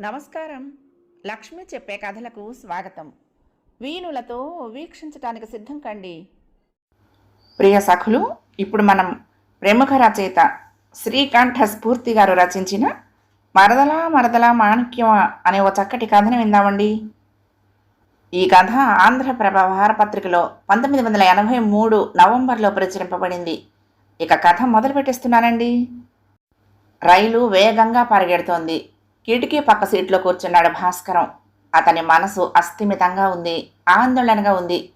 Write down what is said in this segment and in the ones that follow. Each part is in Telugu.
నమస్కారం. లక్ష్మి చెప్పే కథలకు స్వాగతం. వీణులతో వీక్షించటానికి సిద్ధం కండి. ప్రియ సఖులు ఇప్పుడు మనం ప్రముఖ రచయిత శ్రీకంఠ స్ఫూర్తి గారు రచించిన మరదలా మరదలా మాణిక్యం అనే ఓ చక్కటి కథను విందామండి. ఈ కథ ఆంధ్రప్రభ వారపత్రికలో పంతొమ్మిది వందల ఎనభై మూడు నవంబర్లో ప్రచురింపబడింది. ఇక కథ మొదలు పెట్టేస్తున్నానండి రైలు వేగంగా పరిగెడుతోంది. కిటికీ పక్క సీట్లో కూర్చున్నాడు భాస్కరం. అతని మనసు అస్థిమితంగా ఉంది ఆందోళనగా ఉంది.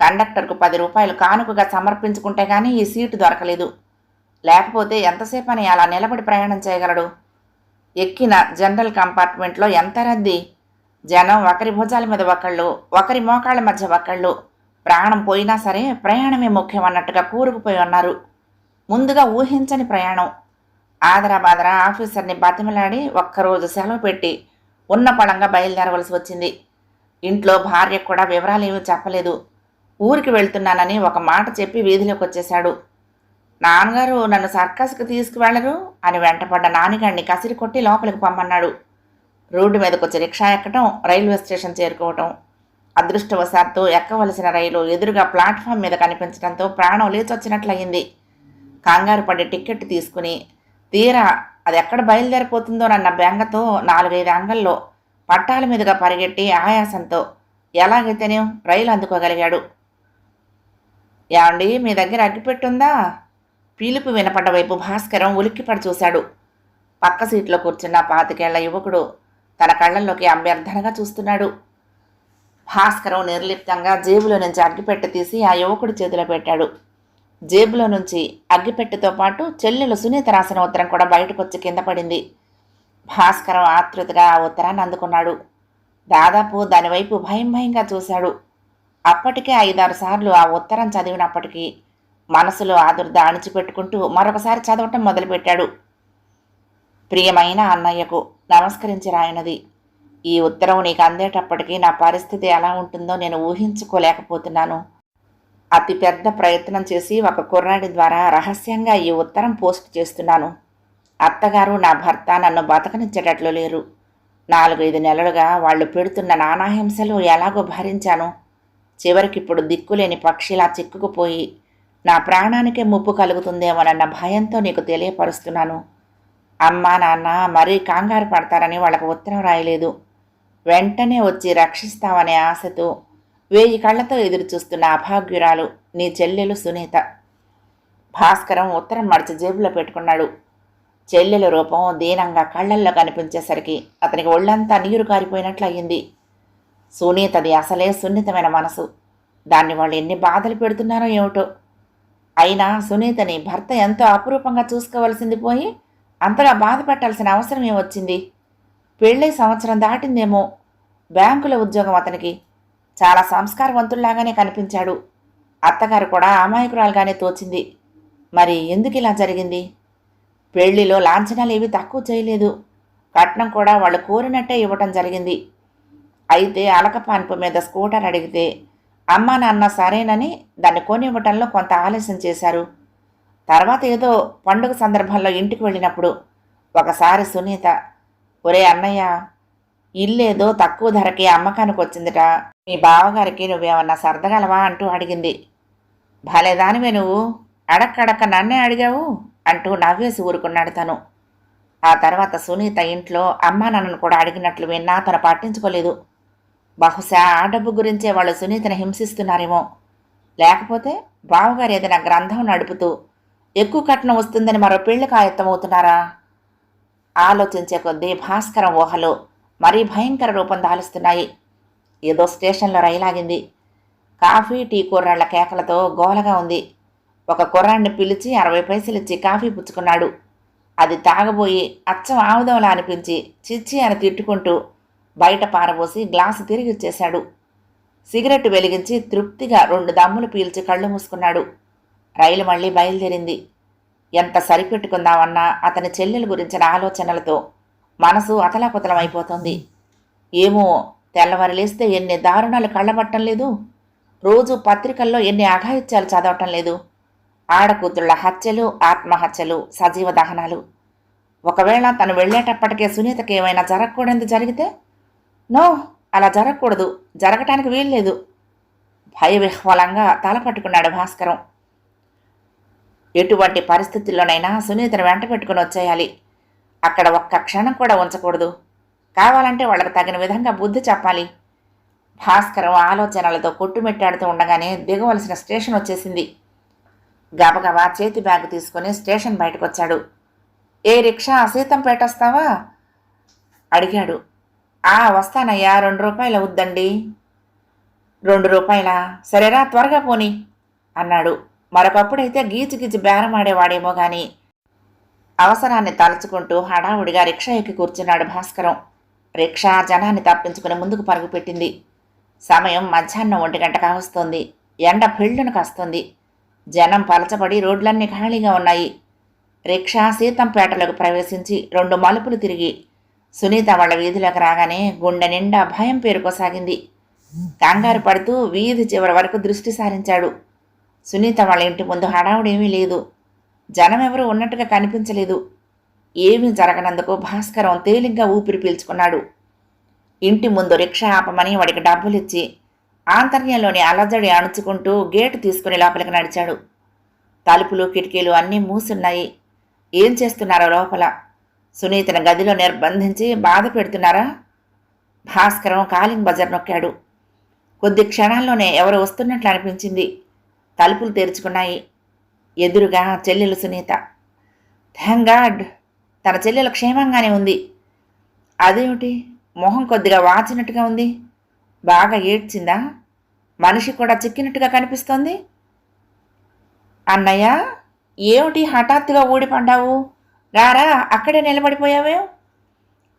కండక్టర్కు పది రూపాయలు కానుకగా సమర్పించుకుంటే గానీ ఈ సీటు దొరకలేదు. లేకపోతే ఎంతసేపు అని అలా నిలబడి ప్రయాణం చేయగలడు? ఎక్కిన జనరల్ కంపార్ట్మెంట్లో ఎంత రద్దీ? జనం ఒకరి భుజాల మీద ఒకళ్ళు ఒకరి మోకాళ్ళ మధ్య ఒకళ్ళు. ప్రాణం పోయినా సరే ప్రయాణమే ముఖ్యం అన్నట్టుగా కూరుకుపోయి ఉన్నారు. ముందుగా ఊహించని ప్రయాణం. ఆదరాబాదరా ఆఫీసర్ని బతిమలాడి ఒక్కరోజు సెలవు పెట్టి ఉన్న పడంగా బయలుదేరవలసి వచ్చింది. ఇంట్లో భార్య కూడా వివరాలు ఏమీ చెప్పలేదు. ఊరికి వెళ్తున్నానని ఒక మాట చెప్పి వీధిలోకి వచ్చేశాడు. నాన్నగారు నన్ను సర్కస్కి తీసుకువెళ్ళరు అని వెంటపడ్డ నానిగాడిని కసిరి కొట్టి లోపలికి పంపన్నాడు. రోడ్డు మీదకు వచ్చి రిక్షా ఎక్కటం రైల్వే స్టేషన్ చేరుకోవటం అదృష్టవశాత్తు ఎక్కవలసిన రైలు ఎదురుగా ప్లాట్ఫామ్ మీద కనిపించడంతో ప్రాణం లేచొచ్చినట్లయింది. కంగారు పడి టిక్కెట్ తీసుకుని తీరా అది ఎక్కడ బయలుదేరిపోతుందోనన్న బెంగతో నాలుగైదు అంగల్లో పట్టాల మీదుగా పరిగెట్టి ఆయాసంతో ఎలాగైతేనే రైలు అందుకోగలిగాడు. ఏమండి మీ దగ్గర అగ్గిపెట్టుందా? పీలుపు వినపడ్డ వైపు భాస్కరం ఉలిక్కిపడి చూశాడు. పక్క సీట్లో కూర్చున్న పాతికేళ్ళ యువకుడు తన కళ్ళల్లోకి అభ్యర్థనగా చూస్తున్నాడు. భాస్కరం నిర్లిప్తంగా జేబులో నుంచి అగ్గిపెట్టె తీసి ఆ యువకుడి చేతిలో పెట్టాడు. జేబులో నుంచి అగ్గిపెట్టెతో పాటు చెల్లెలు సునీత రాసిన ఉత్తరం కూడా బయటకొచ్చి కింద పడింది. భాస్కరం ఆతృతగా ఆ ఉత్తరాన్ని అందుకున్నాడు. దాదాపు దానివైపు భయం భయంగా చూశాడు. అప్పటికే ఐదారు సార్లు ఆ ఉత్తరం చదివినప్పటికీ మనసులో ఆదుర్ద అణిచిపెట్టుకుంటూ మరొకసారి చదవటం మొదలుపెట్టాడు. ప్రియమైన అన్నయ్యకు నమస్కరించి రాయనది ఈ ఉత్తరం నీకు అందేటప్పటికీ నా పరిస్థితి ఎలా ఉంటుందో నేను ఊహించుకోలేకపోతున్నాను. అతి పెద్ద ప్రయత్నం చేసి ఒక కుర్రాడి ద్వారా రహస్యంగా ఈ ఉత్తరం పోస్ట్ చేస్తున్నాను. అత్తగారు నా భర్త నన్ను బతకనిచ్చేటట్లు లేరు. నాలుగైదు నెలలుగా వాళ్ళు పెడుతున్న నానాహింసలు ఎలాగో భరించాను. చివరికిప్పుడు దిక్కులేని పక్షిలా చిక్కుకుపోయి నా ప్రాణానికే ముప్పు కలుగుతుందేమోనన్న భయంతో నీకు తెలియపరుస్తున్నాను. అమ్మా నాన్న మరీ కంగారు పడతారని వాళ్ళకు ఉత్తరం రాయలేదు. వెంటనే వచ్చి రక్షిస్తామనే ఆశతో వేయి కళ్ళతో ఎదురు చూస్తున్న అభాగ్యురాలు నీ చెల్లెలు సునీత. భాస్కరం ఉత్తరం మడిచి జేబులో పెట్టుకున్నాడు. చెల్లెల రూపం దీనంగా కళ్ళల్లో కనిపించేసరికి అతనికి ఒళ్ళంతా నీరు కారిపోయినట్లు అయ్యింది. సునీతది అసలే సున్నితమైన మనసు. దాన్ని వాళ్ళు ఎన్ని బాధలు పెడుతున్నారో ఏమిటో. అయినా సునీతని భర్త ఎంతో అపురూపంగా చూసుకోవలసింది పోయి అంతగా బాధ పెట్టాల్సిన అవసరం ఏమొచ్చింది పెళ్ళై సంవత్సరం దాటిందేమో. బ్యాంకుల ఉద్యోగం అతనికి చాలా సంస్కారవంతుల్లాగానే కనిపించాడు. అత్తగారు కూడా అమాయకురాలుగానే తోచింది. మరి ఎందుకు ఇలా జరిగింది? పెళ్ళిలో లాంఛనాలు ఏవి తక్కువ చేయలేదు. కట్నం కూడా వాళ్ళు కోరినట్టే ఇవ్వటం జరిగింది. అయితే అలకపాన్పు మీద స్కూటర్ అడిగితే అమ్మా నాన్న సరేనని దాన్ని కొనివ్వటంలో కొంత ఆలస్యం చేశారు. తర్వాత ఏదో పండుగ సందర్భంలో ఇంటికి వెళ్ళినప్పుడు ఒకసారి సునీత ఒరే అన్నయ్య ఇల్లేదో తక్కువ ధరకే అమ్మకానికి వచ్చిందిట మీ బావగారికి నువ్వేమన్నా సర్దగలవా అంటూ అడిగింది. భలేదానివే నువ్వు. అడక్కడక్క నన్నే అడిగావు అంటూ నవ్వేసి ఊరుకున్నాడు తను. ఆ తర్వాత సునీత ఇంట్లో అమ్మా నన్నను కూడా అడిగినట్లు విన్నా తను పట్టించుకోలేదు. బహుశా ఆ డబ్బు గురించే వాళ్ళు సునీతను హింసిస్తున్నారేమో. లేకపోతే బావగారు ఏదైనా గ్రంథం నడుపుతూ ఎక్కువ కట్నం వస్తుందని మరో పెళ్ళికి ఆయత్తమవుతున్నారా ఆలోచించే కొద్దీ భాస్కరం ఊహలో మరీ భయంకర రూపం దాలుస్తున్నాయి. ఏదో స్టేషన్లో రైలాగింది. కాఫీ టీ కుర్రాళ్ళ కేకలతో గోలగా ఉంది. ఒక కుర్రాడిని పిలిచి అరవై పైసలు ఇచ్చి కాఫీ పుచ్చుకున్నాడు. అది తాగబోయి అచ్చం ఆముదంలా అనిపించి చిచ్చి అని తిట్టుకుంటూ బయట పారబోసి గ్లాసు తిరిగి ఇచ్చేశాడు. సిగరెట్ వెలిగించి తృప్తిగా రెండు దమ్ములు పీల్చి కళ్ళు మూసుకున్నాడు. రైలు మళ్ళీ బయలుదేరింది. ఎంత సరిపెట్టుకుందామన్నా అతని చెల్లెల గురించిన ఆలోచనలతో మనసు అతలాకుతలమైపోతుంది ఏమో తెల్లవారు లేస్తే ఎన్ని దారుణాలు కళ్ళబట్టం లేదు. రోజు పత్రికల్లో ఎన్ని అఘాయిత్యాలు చదవటం లేదు. ఆడకూతుళ్ళ హత్యలు ఆత్మహత్యలు సజీవ దహనాలు. ఒకవేళ తను వెళ్ళేటప్పటికే సునీతకి ఏమైనా జరగకూడదు జరిగితే? నో అలా జరగకూడదు. జరగటానికి వీల్లేదు భయవిహ్వలంగా తల పట్టుకున్నాడు భాస్కరం. ఎటువంటి పరిస్థితుల్లోనైనా సునీతను వెంట పెట్టుకుని వచ్చేయాలి. అక్కడ ఒక్క క్షణం కూడా ఉంచకూడదు. కావాలంటే వాళ్ళకి తగిన విధంగా బుద్ధి చెప్పాలి. భాస్కరం ఆలోచనలతో కొట్టుమెట్టాడుతూ ఉండగానే దిగవలసిన స్టేషన్ వచ్చేసింది. గబగబా చేతి బ్యాగ్ తీసుకుని స్టేషన్ బయటకు వచ్చాడు ఏ రిక్షా? సీతంపేట వస్తావా? అడిగాడు. ఆ వస్తానయ్యా. రెండు రూపాయలు అవుద్దండి రెండు రూపాయలా? సరేరా త్వరగా పోని అన్నాడు. మరొకప్పుడైతే గీచి గీచి బేరమాడేవాడేమో కానీ అవసరాన్ని తలుచుకుంటూ హడావుడిగా రిక్షా ఎక్కి కూర్చున్నాడు భాస్కరం. రిక్షా జనాన్ని తప్పించుకుని ముందుకు పరుగుపెట్టింది. సమయం మధ్యాహ్నం ఒంటి గంట కావస్తోంది ఎండ పిళ్ళును కాస్తుంది. జనం పలచబడి రోడ్లన్నీ ఖాళీగా ఉన్నాయి. రిక్షా సీతంపేటలోకి ప్రవేశించి రెండు మలుపులు తిరిగి సునీత వాళ్ళ వీధిలోకి రాగానే గుండె నిండా భయం పేరుకోసాగింది. కంగారు పడుతూ వీధి చివరి వరకు దృష్టి సారించాడు. సునీత వాళ్ళ ఇంటి ముందు హడావుడేమీ లేదు. జనం ఎవరు ఉన్నట్టుగా కనిపించలేదు. ఏమీ జరగనందుకు భాస్కరం తేలిగ్గా ఊపిరి పీల్చుకున్నాడు. ఇంటి ముందు రిక్షా ఆపమని వాడికి డబ్బులిచ్చి ఆంతర్యంలోని అలజడి అణుచుకుంటూ గేటు తీసుకుని లోపలికి నడిచాడు. తలుపులు కిటికీలు అన్నీ మూసున్నాయి. ఏం చేస్తున్నారో లోపల? సునీతను గదిలో నిర్బంధించి బాధ పెడుతున్నారా? భాస్కరం కాలింగ్ బజార్ నొక్కాడు. కొద్ది క్షణాల్లోనే ఎవరు వస్తున్నట్లు అనిపించింది. తలుపులు తెరుచుకున్నాయి. ఎదురుగా చెల్లెలు సునీత. థ్యాంక్ గాడ్ తన చెల్లెలు క్షేమంగానే ఉంది. అదేమిటి? మొహం కొద్దిగా వాచినట్టుగా ఉంది. బాగా ఏడ్చిందా? మనిషి కూడా చిక్కినట్టుగా కనిపిస్తోంది. అన్నయ్య ఏమిటి హఠాత్తుగా ఊడిపడ్డావు? రారా అక్కడే నిలబడిపోయావే?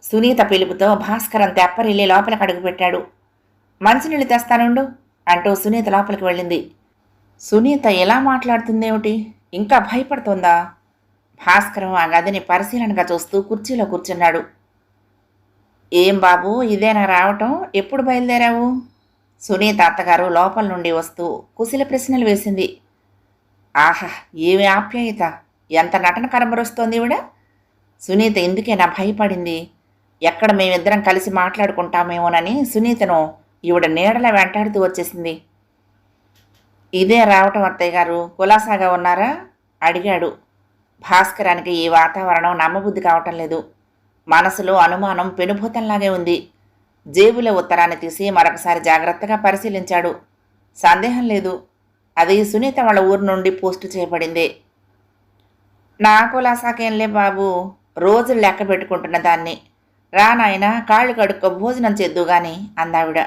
సునీత పిలుపుతో భాస్కరం తెప్పరిల్లి లోపలికి అడుగుపెట్టాడు. మంచినీళ్ళు తెస్తానుండు అంటూ సునీత లోపలికి వెళ్ళింది. సునీత ఎలా మాట్లాడుతుందేమిటి? ఇంకా భయపడుతోందా? భాస్కరం ఆ గదిని పరిశీలనగా చూస్తూ కుర్చీలో కూర్చున్నాడు. ఏం బాబు ఇదేనా రావటం? ఎప్పుడు బయలుదేరావు? సునీత అత్తగారు లోపల నుండి వస్తూ కుశల ప్రశ్నలు వేసింది. ఆహా ఏమి ఆప్యాయత? ఎంత నటన కనబరుస్తోంది ఈవిడ? సునీత ఎందుకైనా భయపడింది? ఎక్కడ మేమిద్దరం కలిసి మాట్లాడుకుంటామేమోనని సునీతను ఈవిడ నీడల వెంటాడుతూ వచ్చేసింది. ఇదే రావటం అత్తయ్య గారు. కులాసాగా ఉన్నారా? అడిగాడు. భాస్కరానికి ఈ వాతావరణం నమ్మబుద్ధి కావటం లేదు. మనసులో అనుమానం పెనుభూతంలాగే ఉంది. జేబులో ఉత్తరాన్ని తీసి మరొకసారి జాగ్రత్తగా పరిశీలించాడు. సందేహం లేదు. అది సునీత వాళ్ళ ఊరు నుండి పోస్టు చేయబడింది. నా కులాసాకేంలే బాబు? రోజులు లెక్క పెట్టుకుంటున్న దాన్ని. రా నాయనా కాళ్ళు కడుక్కో భోజనం చేద్దు గాని అందావిడ.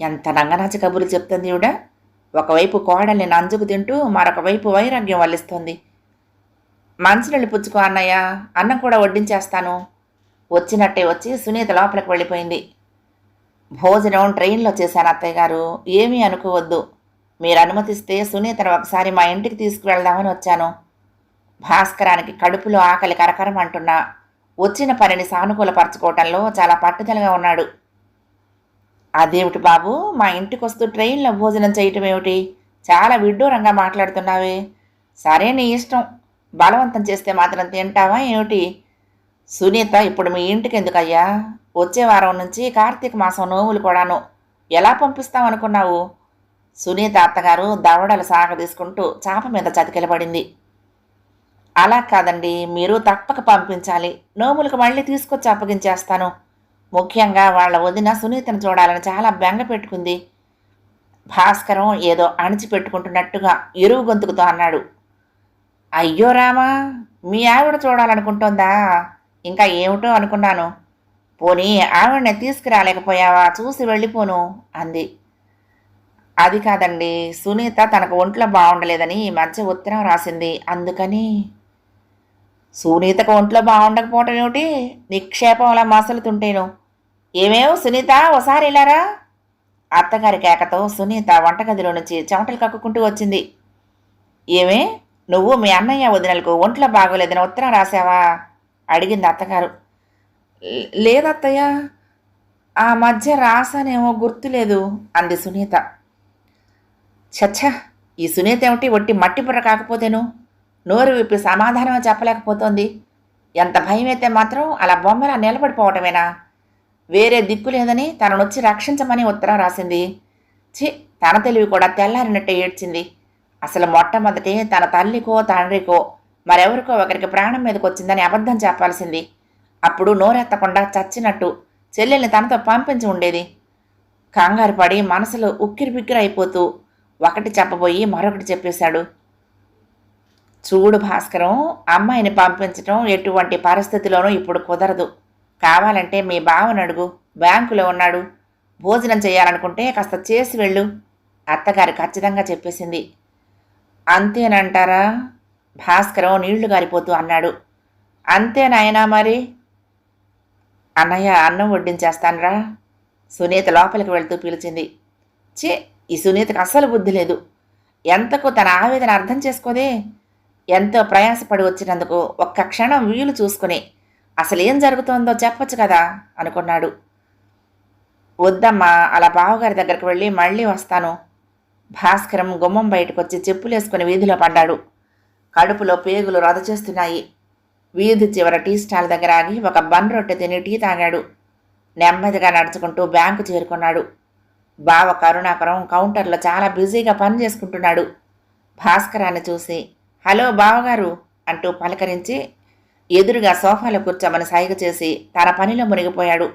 ఎంత నంగనాచి కబుర్లు చెప్తుంది ఈవిడ? ఒకవైపు కోడల్ని నంజుకు తింటూ మరొక వైపు వైరాగ్యం వల్లిస్తోంది. మంచినీళ్ళు పుచ్చుకో అన్నయ్య అన్నం కూడా వడ్డించేస్తాను. వచ్చినట్టే వచ్చి సునీత లోపలికి వెళ్ళిపోయింది. భోజనం ట్రైన్లో చేశాను అత్తయ్య గారు. ఏమీ అనుకోవద్దు. మీరు అనుమతిస్తే సునీతను ఒకసారి మా ఇంటికి తీసుకువెళ్దామని వచ్చాను. భాస్కరానికి కడుపులో ఆకలి కరకరం అంటున్నా. వచ్చిన పనిని సానుకూలపరచుకోవటంలో చాలా పట్టుదలగా ఉన్నాడు. అదేమిటి బాబు? మా ఇంటికి వస్తూ ట్రైన్లో భోజనం చేయటం ఏమిటి చాలా విడ్డూరంగా మాట్లాడుతున్నావే. సరే నీ ఇష్టం. బలవంతం చేస్తే మాత్రం తింటావా ఏమిటి? సునీత ఇప్పుడు మీ ఇంటికి ఎందుకయ్యా వచ్చే వారం నుంచి కార్తీక మాసం నోములు కూడాను. ఎలా పంపిస్తాం అనుకున్నావు సునీత అత్తగారు దవడలు సాగదీసుకుంటూ చాప మీద చతికిలబడింది. అలా కాదండి మీరు తప్పక పంపించాలి. నోములకు మళ్ళీ తీసుకొచ్చి అప్పగించేస్తాను. ముఖ్యంగా వాళ్ళ వదిన సునీతను చూడాలని చాలా బెంగ పెట్టుకుంది. భాస్కరం ఏదో అణిచిపెట్టుకుంటున్నట్టుగా ఎరువు గొంతుకుతో అన్నాడు. అయ్యో రామా మీ ఆవిడ చూడాలనుకుంటోందా? ఇంకా ఏమిటో అనుకున్నాను. పోనీ ఆవిడని తీసుకురాలేకపోయావా? చూసి వెళ్ళిపోను అంది. అది కాదండి సునీత తనకు ఒంట్లో బాగుండలేదని ఈ మధ్య ఉత్తరం రాసింది. అందుకని సునీతకు ఒంట్లో బాగుండకపోవటం ఏమిటి? నిక్షేపంలా మసలుతుంటేను. ఏమేవ్? సునీత ఓసారి వెళ్ళారా? అత్తగారి కేకతో సునీత వంటగదిలో నుంచి చెమటలు కక్కుకుంటూ వచ్చింది. ఏమే? నువ్వు మీ అన్నయ్య వదినలకు ఒంట్లో బాగోలేదని ఉత్తరం రాసావా అడిగింది అత్తగారు. లేదత్తయ్య ఆ మధ్య రాసానేమో గుర్తులేదు అంది సునీత. చచ్చ ఈ సునీత ఏమిటి ఒట్టి మట్టి బుర్ర కాకపోతేను? నోరు విప్పి సమాధానమే చెప్పలేకపోతోంది. ఎంత భయమైతే మాత్రం అలా బొమ్మలా నిలబడిపోవటమేనా? వేరే దిక్కు లేదని తననొచ్చి రక్షించమని ఉత్తరం రాసింది. ఛీ తన తెలివి కూడా తెల్లారినట్టే ఏడ్చింది. అసలు మొట్టమొదటి తన తల్లికో తండ్రికో మరెవరికో ఒకరికి ప్రాణం మీదకి వచ్చిందని అబద్ధం చెప్పాల్సింది. అప్పుడు నోరెత్తకుండా చచ్చినట్టు చెల్లెల్ని తనతో పంపించి ఉండేది. కంగారు పడి మనసులో ఉక్కిరిబిక్కిరైపోతూ అయిపోతూ ఒకటి చెప్పబోయి మరొకటి చెప్పేశాడు. చూడు భాస్కరం అమ్మాయిని పంపించటం ఎటువంటి పరిస్థితిలోనూ ఇప్పుడు కుదరదు. కావాలంటే మీ బావను అడుగు బ్యాంకులో ఉన్నాడు. భోజనం చేయాలనుకుంటే కాస్త చేసి వెళ్ళు. అత్తగారు ఖచ్చితంగా చెప్పేసింది. అంతేనంటారా? భాస్కరం నీళ్ళు గారిపోతూ అన్నాడు. అంతేనాయనా మరి. అన్నయ్య అన్నం వడ్డించేస్తానరా. సునీత లోపలికి వెళ్తూ పిలిచింది. చే ఈ సునీతకు అస్సలు బుద్ధి లేదు. ఎంతకు తన ఆవేదన అర్థం చేసుకోదే? ఎంతో ప్రయాసపడి వచ్చినందుకు ఒక్క క్షణం వీలు చూసుకుని అసలేం జరుగుతోందో చెప్పచ్చు కదా అనుకున్నాడు. వద్దమ్మా అలా బావగారి దగ్గరికి వెళ్ళి మళ్ళీ వస్తాను. భాస్కరం గుమ్మం బయటకొచ్చి చెప్పులేసుకుని వీధిలో పడ్డాడు. కడుపులో పేగులు రద చేస్తున్నాయి వీధి చివర టీ స్టాల్ దగ్గర ఆగి ఒక బన్ రొట్టె తిని టీ తాగాడు. నెమ్మదిగా నడుచుకుంటూ బ్యాంకు చేరుకున్నాడు. బావ కరుణాకరం కౌంటర్లో చాలా బిజీగా పని చేసుకుంటున్నాడు. భాస్కరాన్ని చూసి హలో బావగారు అంటూ పలకరించి ఎదురుగా సోఫాలో కూర్చోమని సైగ చేసి తన పనిలో మునిగిపోయాడు.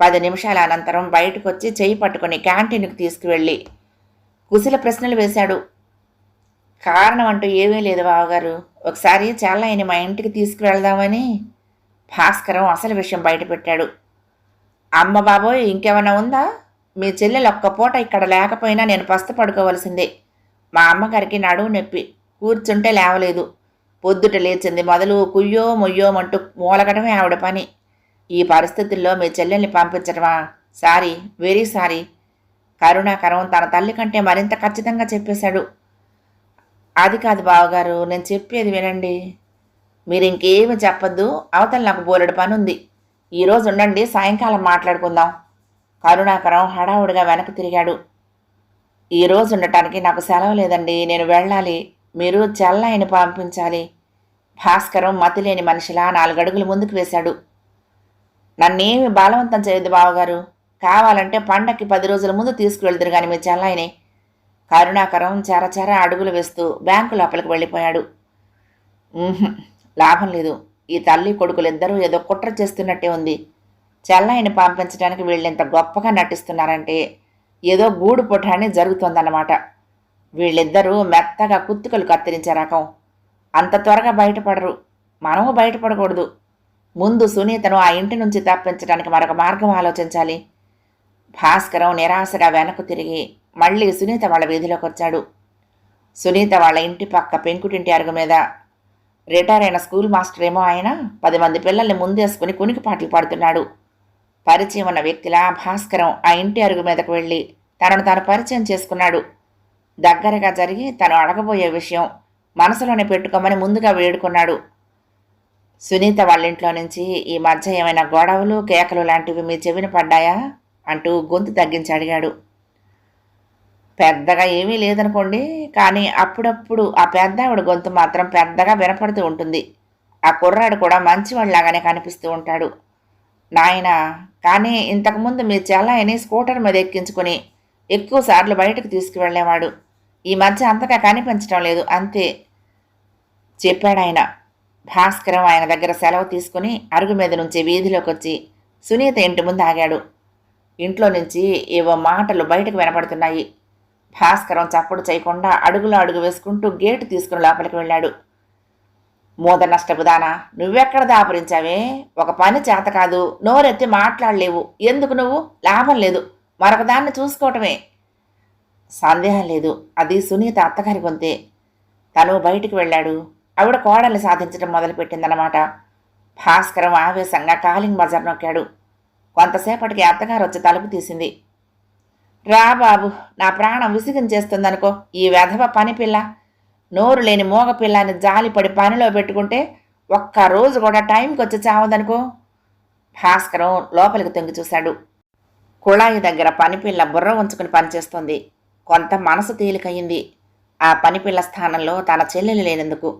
పది నిమిషాల అనంతరం బయటకొచ్చి చేయి పట్టుకుని క్యాంటీన్కి తీసుకువెళ్ళి కుశల ప్రశ్నలు వేశాడు. కారణం అంటూ ఏమీ లేదు బావగారు. ఒకసారి చెల్లయ్యని మా ఇంటికి తీసుకువెళ్దామని భాస్కరం అసలు విషయం బయటపెట్టాడు. అమ్మ బాబోయ్ ఇంకేమైనా ఉందా? మీ చెల్లెలు ఒక్క పూట ఇక్కడ లేకపోయినా నేను పస్తు పడుకోవలసిందే మా అమ్మగారికి నడువు నొప్పి. కూర్చుంటే లేవలేదు. పొద్దుట లేచింది. మొదలు కుయ్యో మొయ్యోమంటూ మూలగడమే ఆవిడ పని. ఈ పరిస్థితుల్లో మీ చెల్లెల్ని పంపించడమా సారీ వెరీ సారీ. కరుణాకరం తన తల్లి కంటే మరింత ఖచ్చితంగా చెప్పేశాడు. అది కాదు బావగారు నేను చెప్పేది వినండి. మీరు ఇంకేమి చెప్పద్దు. అవతల నాకు బోలెడు పని ఉంది ఈరోజు ఉండండి సాయంకాలం మాట్లాడుకుందాం. కరుణాకరం హడావుడిగా వెనక్కి తిరిగాడు. ఈ రోజు ఉండటానికి నాకు సెలవు లేదండి. నేను వెళ్ళాలి. మీరు చెల్లాయిని పంపించాలి. భాస్కరం మతిలేని మనిషిలా నాలుగడుగులు ముందుకు వేశాడు. నన్నేమి బలవంతం చేయొద్దు బావగారు. కావాలంటే పండక్కి పది రోజుల ముందు తీసుకువెళ్దురు కానీ మీ చెల్లాయిని. కరుణాకరం చెరచెర అడుగులు వేస్తూ బ్యాంకు లోపలికి వెళ్ళిపోయాడు. లాభం లేదు. ఈ తల్లి కొడుకులిద్దరూ ఏదో కుట్ర చేస్తున్నట్టే ఉంది. చెల్లాయిని పంపించడానికి వీళ్ళింత గొప్పగా నటిస్తున్నారంటే ఏదో గూడు పుటాన్ని జరుగుతోందన్నమాట. వీళ్ళిద్దరూ మెత్తగా కుత్తుకలు కత్తిరించే రకం. అంత త్వరగా బయటపడరు. మనము బయటపడకూడదు. ముందు సునీతను ఆ ఇంటి నుంచి తప్పించడానికి మరొక మార్గం ఆలోచించాలి. భాస్కరం నిరాశగా వెనక్కు తిరిగి మళ్ళీ సునీత వాళ్ళ వీధిలోకి వచ్చాడు. సునీత వాళ్ళ ఇంటి పక్క పెంకుటింటి అరుగు మీద. రిటైర్ అయిన స్కూల్ మాస్టర్ ఏమో ఆయన. పది మంది పిల్లల్ని ముందేసుకుని కునికి పాటలు పాడుతున్నాడు. పరిచయం ఉన్న వ్యక్తిలా భాస్కరం ఆ ఇంటి అరుగు మీదకు వెళ్ళి తనను తాను పరిచయం చేసుకున్నాడు. దగ్గరగా జరిగి తను అడగబోయే విషయం మనసులోనే పెట్టుకోమని ముందుగా వేడుకున్నాడు. సునీత వాళ్ళ ఇంట్లో నుంచి ఈ మధ్య ఏమైనా గొడవలు కేకలు లాంటివి మీ చెవిన పడ్డాయా? అంటూ గొంతు తగ్గించి అడిగాడు. పెద్దగా ఏమీ లేదనుకోండి కానీ అప్పుడప్పుడు ఆ పెద్ద ఆవిడ గొంతు మాత్రం పెద్దగా వినపడుతూ ఉంటుంది. ఆ కుర్రాడు కూడా మంచివాళ్ళలాగానే కనిపిస్తూ ఉంటాడు. నాయన కానీ ఇంతకుముందు మీ చెల్లాయిని స్కూటర్ మీద ఎక్కించుకుని ఎక్కువ సార్లు బయటకు తీసుకువెళ్ళేవాడు. ఈ మధ్య అంతగా కనిపించడం లేదు. అంతే చెప్పాడాయన భాస్కరం ఆయన దగ్గర సెలవు తీసుకుని అరుగు మీద నుంచి వీధిలోకి వచ్చి సునీత ఇంటి ముందు ఆగాడు. ఇంట్లో నుంచి ఏవో మాటలు బయటకు వినపడుతున్నాయి. భాస్కరం చప్పుడు చేయకుండా అడుగులో అడుగు వేసుకుంటూ గేటు తీసుకుని లోపలికి వెళ్ళాడు. మూద నష్టపుదానా నువ్వెక్కడ దాపరించావే? ఒక పని చేత కాదు. నోరెత్తి మాట్లాడలేవు. ఎందుకు నువ్వు? లాభం లేదు. మరొక దాన్ని చూసుకోవటమే. సందేహం లేదు. అది సునీత అత్తగారి గొంతే. తను బయటికి వెళ్ళాడు. ఆవిడ కోడల్ని సాధించడం మొదలుపెట్టిందనమాట భాస్కరం ఆవేశంగా కాలింగ్ బజార్ నొక్కాడు. కొంతసేపటికి అత్తగారు వచ్చి తలుపు తీసింది. రా బాబు నా ప్రాణం విసిగించేస్తుందనుకో ఈ వెధవ పని పిల్ల. నోరు లేని మోగ పిల్లని జాలిపడి పనిలో పెట్టుకుంటే ఒక్క రోజు కూడా టైంకి వచ్చి చావదనుకో. భాస్కరం లోపలికి తొంగి చూశాడు. కుళాయి దగ్గర పనిపిల్ల బుర్ర ఉంచుకుని పనిచేస్తుంది. కొంత మనసు తేలికయ్యింది. ఆ పనిపిల్ల స్థానంలో తన చెల్లెలు లేనందుకు.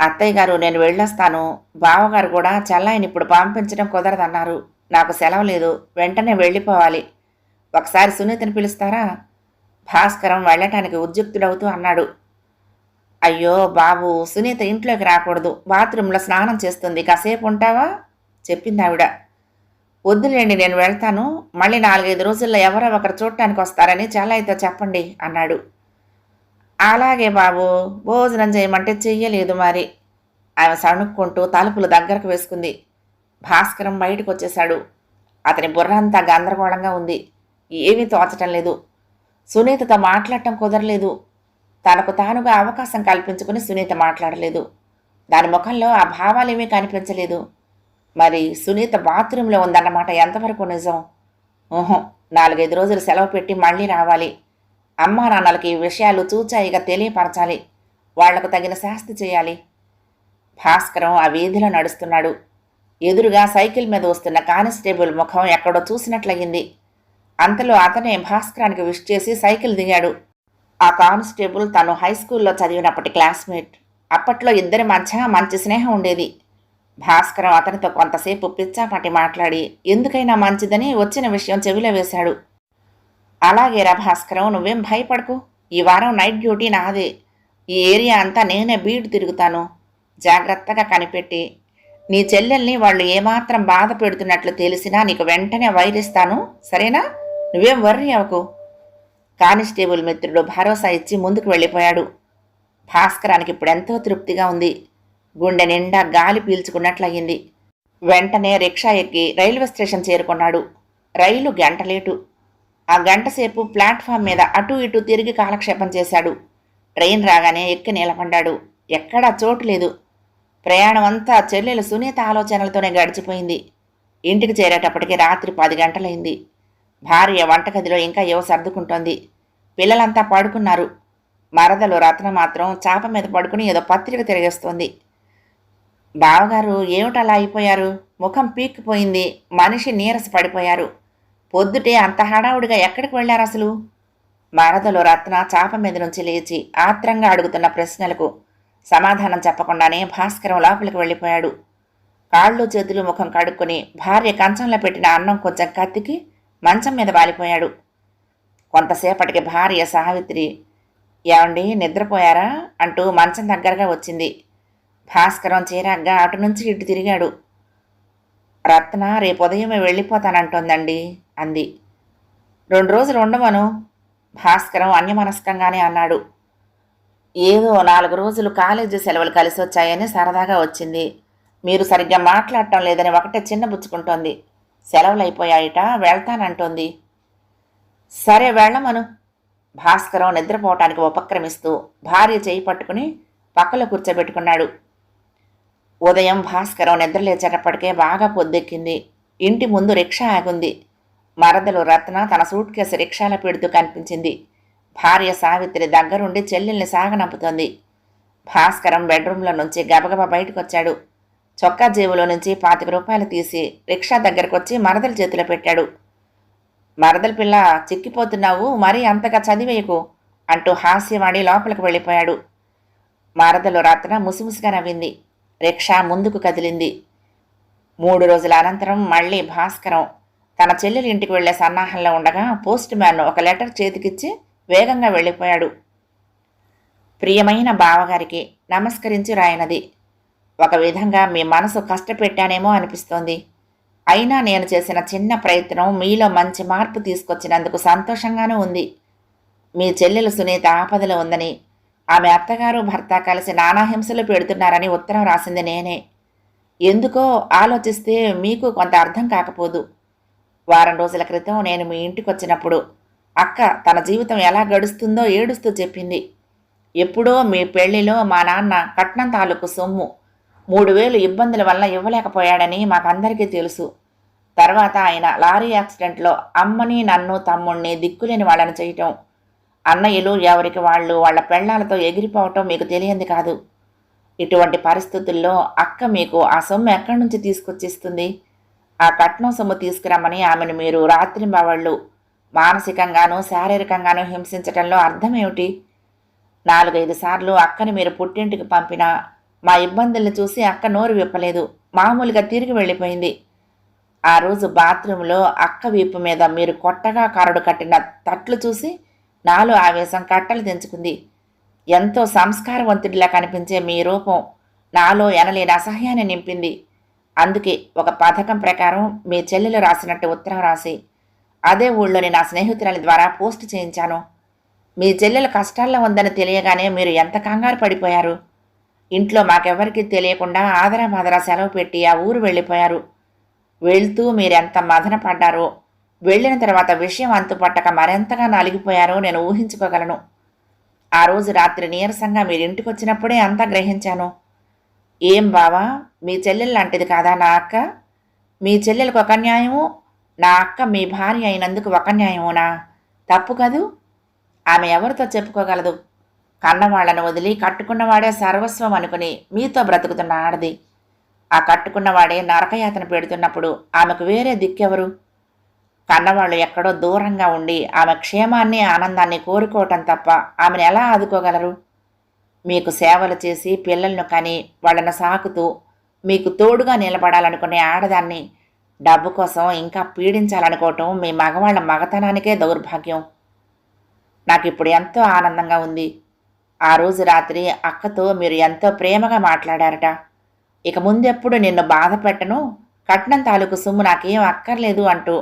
అత్తయ్య గారు నేను వెళ్ళొస్తాను. బావగారు కూడా చెల్లాయిని ఇప్పుడు పంపించడం కుదరదన్నారు. నాకు సెలవు లేదు. వెంటనే వెళ్ళిపోవాలి. ఒకసారి సునీతని పిలుస్తారా? భాస్కరం వెళ్ళటానికి ఉద్యుక్తుడవుతూ అన్నాడు. అయ్యో బాబు సునీత ఇంట్లోకి రాకూడదు. బాత్రూంలో స్నానం చేస్తుంది. కాసేపు ఉంటావా? చెప్పింది ఆవిడ వద్దులేండి నేను వెళ్తాను. మళ్ళీ నాలుగైదు రోజుల్లో ఎవరో ఒకరు చూడటానికి వస్తారని చెల్లయితో చెప్పండి అన్నాడు. అలాగే బాబు భోజనం చేయమంటే చెయ్యలేదు మరి. ఆమె సణుక్కుంటూ తలుపులు దగ్గరకు వేసుకుంది. భాస్కరం బయటకు వచ్చేశాడు అతని బుర్రంతా గందరగోళంగా ఉంది. ఏమీ తోచటం లేదు. సునీతతో మాట్లాడటం కుదరలేదు. తనకు తానుగా అవకాశం కల్పించుకుని సునీత మాట్లాడలేదు. దాని ముఖంలో ఆ భావాలేమీ కనిపించలేదు. మరి సునీత బాత్రూంలో ఉందన్నమాట. ఎంతవరకు నిజం? ఊహం నాలుగైదు రోజులు సెలవు పెట్టి మళ్ళీ రావాలి. అమ్మా నాన్నలకి ఈ విషయాలు చూచాయిగా తెలియపరచాలి. వాళ్ళకు తగిన శాస్తి చేయాలి. భాస్కరం ఆ వీధిలో నడుస్తున్నాడు. ఎదురుగా సైకిల్ మీద వస్తున్న కానిస్టేబుల్ ముఖం ఎక్కడో చూసినట్లయింది. అంతలో అతనే భాస్కరానికి విష్ చేసి సైకిల్ దిగాడు. ఆ కానిస్టేబుల్ తను హై స్కూల్లో చదివినప్పటి క్లాస్మేట్. అప్పట్లో ఇద్దరి మధ్య మంచి స్నేహం ఉండేది. భాస్కరం అతనితో కొంతసేపు పిచ్చాపాటి మాట్లాడి ఎందుకైనా మంచిదని వచ్చిన విషయం చెవిలో వేశాడు. అలాగేరా భాస్కరం నువ్వేం భయపడకు. ఈ వారం నైట్ డ్యూటీ నాదే. ఈ ఏరియా అంతా నేనే బీడు తిరుగుతాను. జాగ్రత్తగా కనిపెట్టి. నీ చెల్లెల్ని వాళ్ళు ఏమాత్రం బాధ పెడుతున్నట్లు తెలిసినా నీకు వెంటనే వైరిస్తాను సరేనా? నువ్వేం వర్రీ అవకు కానిస్టేబుల్ మిత్రుడు భరోసా ఇచ్చి ముందుకు వెళ్ళిపోయాడు. భాస్కరానికి ఇప్పుడెంతో తృప్తిగా ఉంది. గుండె నిండా గాలి పీల్చుకున్నట్లయింది. వెంటనే రిక్షా ఎక్కి రైల్వే స్టేషన్ చేరుకున్నాడు. రైలు గంట లేటు ఆ గంటసేపు ప్లాట్ఫామ్ మీద అటూ ఇటూ తిరిగి కాలక్షేపం చేశాడు. ట్రైన్ రాగానే ఎక్కి నిలబడ్డాడు. ఎక్కడా చోటు లేదు. ప్రయాణం అంతా చెల్లెలు సునీత ఆలోచనలతోనే గడిచిపోయింది. ఇంటికి చేరేటప్పటికి రాత్రి పది గంటలైంది. భార్య వంటగదిలో ఇంకా ఏవో సర్దుకుంటోంది. పిల్లలంతా పడుకున్నారు. మరదలు రత్న మాత్రం చాప మీద పడుకుని ఏదో పత్రిక తిరిగేస్తోంది. బావగారు ఏమిటలా అయిపోయారు? ముఖం పీక్కిపోయింది. మనిషి నీరస పడిపోయారు. పొద్దుటే అంత హడావుడిగా ఎక్కడికి వెళ్ళారు అసలు? మరదలు రత్న చాప మీద నుంచి లేచి ఆత్రంగా అడుగుతున్న ప్రశ్నలకు సమాధానం చెప్పకుండానే భాస్కరం లోపలికి వెళ్ళిపోయాడు. కాళ్ళు చేతులు ముఖం కడుక్కొని భార్య కంచంలో పెట్టిన అన్నం కొంచెం కత్తికి మంచం మీద వాలిపోయాడు. కొంతసేపటికి భార్య సావిత్రి ఏమండి నిద్రపోయారా? అంటూ మంచం దగ్గరగా వచ్చింది. భాస్కరం చీరాగ్గా అటు నుంచి ఇటు తిరిగాడు. రత్న రేపు ఉదయమే వెళ్ళిపోతానంటోందండి అంది. రెండు రోజులు ఉండమను భాస్కరం అన్యమనస్కంగానే అన్నాడు. ఏదో నాలుగు రోజులు కాలేజీ సెలవులు కలిసి వచ్చాయని సరదాగా వచ్చింది. మీరు సరిగ్గా మాట్లాడటం లేదని ఒకటే చిన్నబుచ్చుకుంటోంది సెలవులు అయిపోయాయిట వెళ్తానంటోంది. సరే వెళ్ళమను భాస్కరం నిద్రపోవటానికి ఉపక్రమిస్తూ భార్య చేయి పట్టుకుని పక్కలో కూర్చోబెట్టుకున్నాడు. ఉదయం భాస్కరం నిద్రలేచేటప్పటికే బాగా పొద్దెక్కింది. ఇంటి ముందు రిక్షా ఆగుంది. మరదలు రత్న తన సూట్ కేసు రిక్షాలో పెడుతూ కనిపించింది. భార్య సావిత్రి దగ్గరుండి చెల్లెల్ని సాగనంపుతోంది. భాస్కరం బెడ్రూమ్లో నుంచి గబగబా బయటకొచ్చాడు. చొక్కా జేబులో నుంచి పాతిక రూపాయలు తీసి రిక్షా దగ్గరకొచ్చి మరదల చేతిలో పెట్టాడు. మరదల పిల్ల చిక్కిపోతున్నావు మరీ అంతగా చదివేయకు అంటూ హాస్యవాడి లోపలికి వెళ్ళిపోయాడు. మరదలు రత్న ముసిముసిగా నవ్వింది. రిక్షా ముందుకు కదిలింది. మూడు రోజుల అనంతరం మళ్ళీ భాస్కరం తన చెల్లెలి ఇంటికి వెళ్ళే సన్నాహంలో ఉండగా పోస్ట్ మ్యాన్ ఒక లెటర్ చేతికిచ్చి వేగంగా వెళ్ళిపోయాడు. ప్రియమైన బావగారికి నమస్కరించి రాయనది. ఒక విధంగా మీ మనసు కష్టపెట్టానేమో అనిపిస్తోంది. అయినా నేను చేసిన చిన్న ప్రయత్నం మీలో మంచి మార్పు తీసుకొచ్చినందుకు సంతోషంగానూ ఉంది. మీ చెల్లెలు సునీత ఆపదలో ఉందని ఆమె అత్తగారు భర్త కలిసి నానా హింసలు పెడుతున్నారని ఉత్తరం రాసింది నేనే. ఎందుకో ఆలోచిస్తే మీకు కొంత అర్థం కాకపోదు. వారం రోజుల క్రితం నేను మీ ఇంటికి వచ్చినప్పుడు అక్క తన జీవితం ఎలా గడుస్తుందో ఏడుస్తూ చెప్పింది. ఎప్పుడో మీ పెళ్ళిలో మా నాన్న కట్నం తాలూకు సొమ్ము మూడు వేలు ఇబ్బందుల వల్ల ఇవ్వలేకపోయాడని మాకందరికీ తెలుసు. తర్వాత ఆయన లారీ యాక్సిడెంట్లో అమ్మని నన్ను తమ్ముణ్ణి దిక్కులేని వాళ్ళని చేయటం అన్నయ్యలు ఎవరికి వాళ్ళు వాళ్ళ పెళ్ళాలతో ఎగిరిపోవటం మీకు తెలియంది కాదు. ఇటువంటి పరిస్థితుల్లో అక్క మీకు ఆ సొమ్ము ఎక్కడి నుంచి తీసుకొచ్చిస్తుంది? ఆ కట్నం సొమ్ము తీసుకురమ్మని ఆమెను మీరు రాత్రింబవాళ్ళు మానసికంగానూ శారీరకంగానూ హింసించటంలో అర్థమేమిటి? నాలుగైదు సార్లు అక్కని మీరు పుట్టింటికి పంపినా మా ఇబ్బందుల్ని చూసి అక్క నోరు విప్పలేదు. మామూలుగా తిరిగి వెళ్ళిపోయింది. ఆ రోజు బాత్రూంలో అక్క వీపు మీద మీరు కొట్టగా కరడు కట్టిన తట్లు చూసి నాలో ఆవేశం కట్టలు తెంచుకుంది. ఎంతో సంస్కారవంతుడిలా కనిపించే మీ రూపం నాలో ఎనలేని అసహ్యాన్ని నింపింది. అందుకే ఒక పథకం ప్రకారం మీ చెల్లెలు రాసినట్టు ఉత్తరం రాసి అదే ఊళ్ళోని నా స్నేహితురాలి ద్వారా పోస్ట్ చేయించాను. మీ చెల్లెలు కష్టాల్లో ఉందని తెలియగానే మీరు ఎంత కంగారు పడిపోయారు? ఇంట్లో మాకెవ్వరికీ తెలియకుండా ఆదరా మాదరా సెలవు పెట్టి ఆ ఊరు వెళ్ళిపోయారు. వెళ్తూ మీరెంత మదన పడ్డారో వెళ్ళిన తర్వాత విషయం అంతుపట్టక మరెంతగా నలిగిపోయారో నేను ఊహించుకోగలను. ఆ రోజు రాత్రి నీరసంగా మీరు ఇంటికి వచ్చినప్పుడే అంతా గ్రహించాను. ఏం బావా మీ చెల్లెలు లాంటిది కాదా నా అక్క? మీ చెల్లెలకు ఒక న్యాయము నా అక్క మీ భార్య అయినందుకు ఒక న్యాయమునా? తప్పు కదూ? ఆమె ఎవరితో చెప్పుకోగలదు? కన్నవాళ్ళను వదిలి కట్టుకున్నవాడే సర్వస్వం అనుకుని మీతో బ్రతుకుతున్న ఆడది. ఆ కట్టుకున్నవాడే నరకయాతన పెడుతున్నప్పుడు ఆమెకు వేరే దిక్కెవరు? కన్నవాళ్ళు ఎక్కడో దూరంగా ఉండి ఆమె క్షేమాన్ని ఆనందాన్ని కోరుకోవటం తప్ప ఆమెను ఎలా ఆదుకోగలరు? మీకు సేవలు చేసి పిల్లలను కని వాళ్ళను సాకుతూ మీకు తోడుగా నిలబడాలనుకునే ఆడదాన్ని డబ్బు కోసం ఇంకా పీడించాలనుకోవటం మీ మగవాళ్ళ మగతనానికే దౌర్భాగ్యం. నాకు ఇప్పుడు ఎంతో ఆనందంగా ఉంది. ఆ రోజు రాత్రి అక్కతో మీరు ఎంతో ప్రేమగా మాట్లాడారట. ఇక ముందెప్పుడు నిన్ను బాధ పెట్టను కట్నం తాలూకు సొమ్ము నాకేం అక్కర్లేదు అంటూ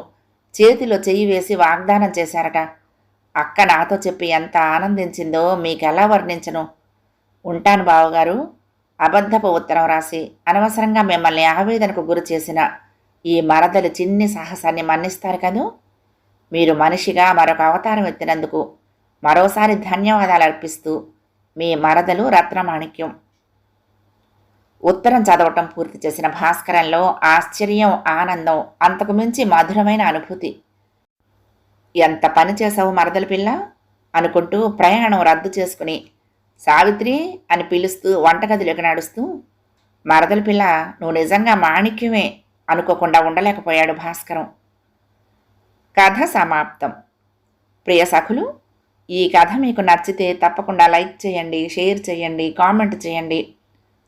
చేతిలో చెయ్యి వేసి వాగ్దానం చేశారట. అక్క నాతో చెప్పి ఎంత ఆనందించిందో మీకెలా వర్ణించను? ఉంటాను బావగారు. అబద్ధపు ఉత్తరం రాసి అనవసరంగా మిమ్మల్ని ఆవేదనకు గురి చేసిన ఈ మరదలు చిన్ని సాహసాన్ని మన్నిస్తారు కదూ? మీరు మనిషిగా మరొక అవతారం ఎత్తినందుకు మరోసారి ధన్యవాదాలు అర్పిస్తూ మీ మరదలు రత్నమాణిక్యం. ఉత్తరం చదవటం పూర్తి చేసిన భాస్కరంలో ఆశ్చర్యం ఆనందం అంతకు మించి మధురమైన అనుభూతి. ఎంత పని చేసావు మరదల పిల్ల? అనుకుంటూ ప్రయాణం రద్దు చేసుకుని సావిత్రి అని పిలుస్తూ వంటగదిలోకి నడుస్తూ మరదల పిల్ల నువ్వు నిజంగా మాణిక్యమే అనుకోకుండా ఉండలేకపోయాడు భాస్కరం. కథ సమాప్తం. ప్రియ సఖులు ఈ కథ మీకు నచ్చితే తప్పకుండా లైక్ చేయండి షేర్ చేయండి కామెంట్ చేయండి.